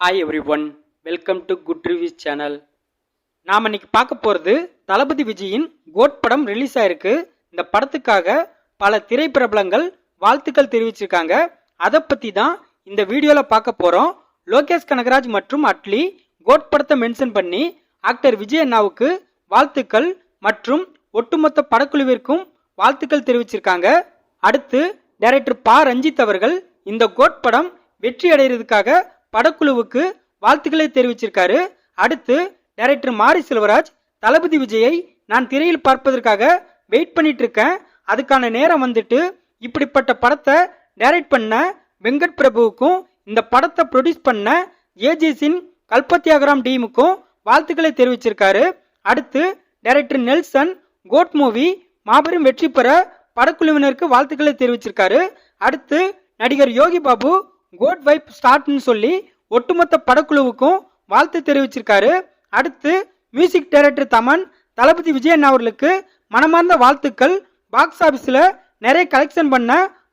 Hi everyone welcome to good reviews channel நாம் இன்னைக்கு பார்க்க போகிறது தளபதி விஜயின் கோட் படம் ரிலீஸ் ஆயிருக்கு. இந்த படத்துக்காக பல திரைப்பிரபலங்கள் வாழ்த்துக்கள் தெரிவிச்சிருக்காங்க. அதை பற்றி தான் இந்த வீடியோவில் பார்க்க போகிறோம் லோகேஷ் கனகராஜ் மற்றும் அட்லி கோட் படத்தை மென்ஷன் பண்ணி ஆக்டர் விஜய் அண்ணாவுக்கு வாழ்த்துக்கள் மற்றும் ஒட்டுமொத்த படக்குழுவிற்கும் வாழ்த்துக்கள் தெரிவிச்சிருக்காங்க. அடுத்து டைரக்டர் பா ரஞ்சித் அவர்கள் இந்த கோட் படம் வெற்றி அடைகிறதுக்காக படக்குழுவுக்கு வாழ்த்துக்களை தெரிவிச்சிருக்காரு. அடுத்து டைரக்டர் மாரி செல்வராஜ் தளபதி விஜயை நான் திரையில் பார்ப்பதற்காக வெயிட் பண்ணிட்டு இருக்கேன் அதுக்கான நேரம் வந்துட்டு இப்படிப்பட்ட படத்தை டைரக்ட் பண்ண வெங்கட் பிரபுவுக்கும் இந்த படத்தை ப்ரொடியூஸ் பண்ண ஏஜிசின் கல்பத்தியாகராம் டீமுக்கும் வாழ்த்துக்களை தெரிவிச்சிருக்காரு. அடுத்து டைரக்டர் நெல்சன் கோட் மூவி மாபெரும் வெற்றி பெற படக்குழுவினருக்கு வாழ்த்துக்களை தெரிவிச்சிருக்காரு. அடுத்து நடிகர் யோகி பாபு கோட் வைப் ஸ்டார்ட்னு சொல்லி ஒட்டுமொத்த படக்குழுவுக்கும் வாழ்த்து தெரிவிச்சிருக்காரு. அடுத்து மியூசிக் டைரக்டர் தமன் தளபதி விஜயன் அவர்களுக்கு மனமார்ந்த வாழ்த்துக்கள். பாக்ஸ் ஆஃபீஸில் நிறைய கலெக்ஷன் பண்ண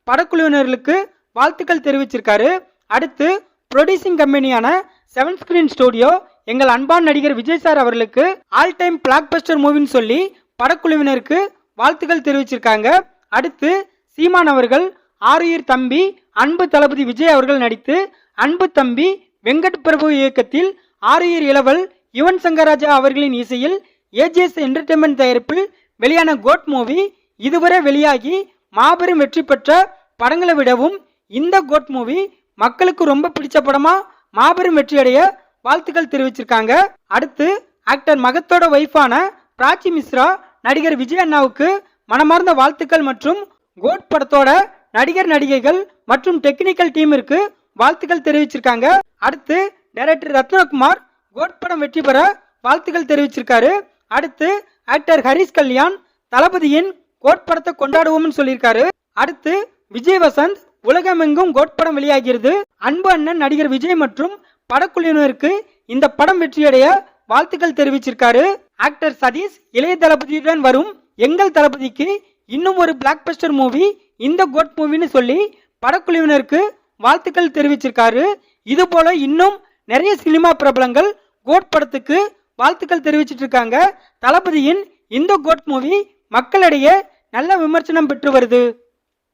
படக்குழுவினர்களுக்கு வாழ்த்துக்கள் தெரிவிச்சிருக்காரு. அடுத்து ப்ரொடியூசிங் கம்பெனியான செவன் ஸ்கிரீன் ஸ்டுடியோ எங்கள் அன்பான நடிகர் விஜய் சார் அவர்களுக்கு ஆல் டைம் பிளாக் பஸ்டர் மூவின்னு சொல்லி படக்குழுவினருக்கு வாழ்த்துக்கள் தெரிவிச்சிருக்காங்க. அடுத்து சீமான் அவர்கள் ஆறுயிர் தம்பி அன்பு தளபதி விஜய் அவர்கள் நடித்து அன்பு தம்பி வெங்கட் பிரபு இயக்கத்தில் ஆரியர் இளவல் யுவன் சங்கர் ராஜா அவர்களின் இசையில் ஏஜிஎஸ் என்டர்டைன்மெண்ட் தயாரிப்பில் வெளியான கோட் மூவி இதுவரை வெளியாகி மாபெரும் வெற்றி பெற்ற படங்களை விடவும் இந்த கோட் மூவி மக்களுக்கு ரொம்ப பிடிச்ச படமா மாபெரும் வெற்றியடைய வாழ்த்துக்கள் தெரிவிச்சிருக்காங்க. அடுத்து ஆக்டர் மகத்தோட ஒய்ஃபான பிராச்சி மிஸ்ரா நடிகர் விஜய் அண்ணாவுக்கு மனமார்ந்த வாழ்த்துக்கள் மற்றும் கோட் படத்தோட நடிகர் நடிகைகள் மற்றும் டெக்னிக்கல் டீமிற்கு வாழ்த்துக்கள் தெரிவிச்சிருக்காங்க. அடுத்து டைரக்டர் ரத்னகுமார் கோட் படம் வெற்றி பெற வாழ்த்துக்கள் தெரிவிச்சிருக்காரு. அடுத்து ஆக்டர் ஹரிஷ் கல்யாண் தளபதியின் கோட் படத்தை கொண்டாடுவோம்னு சொல்லியிருக்காரு. அடுத்து விஜய் வசந்த் உலகமெங்கும் கோட் படம் வெளியாகிறது. அன்பு அண்ணன் நடிகர் விஜய் மற்றும் படக்குழுவினருக்கு இந்த படம் வெற்றியடைய வாழ்த்துக்கள் தெரிவிச்சிருக்காரு. ஆக்டர் சதீஷ் இளைய தளபதியுடன் வரும் எங்கள் தளபதிக்கு இன்னும் ஒரு பிளாக் பஸ்டர் மூவி இந்த கோட் மூவின்னு சொல்லி படக்குழுவினருக்கு வாழ்த்துக்கள் தெரிவிச்சிருக்காரு. இது போல இன்னும் நிறைய சினிமா பிரபலங்கள் கோட் படத்துக்கு வாழ்த்துக்கள் தெரிவிச்சிட்டு இருக்காங்க தளபதியின் இந்த கோட் மூவி மக்களிடையே நல்ல விமர்சனம் பெற்று வருது.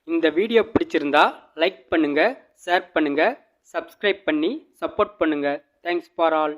இந்த வீடியோ பிடிச்சிருந்தா லைக் பண்ணுங்க ஷேர் பண்ணுங்க சப்ஸ்கிரைப் பண்ணி சப்போர்ட் பண்ணுங்க. Thanks for all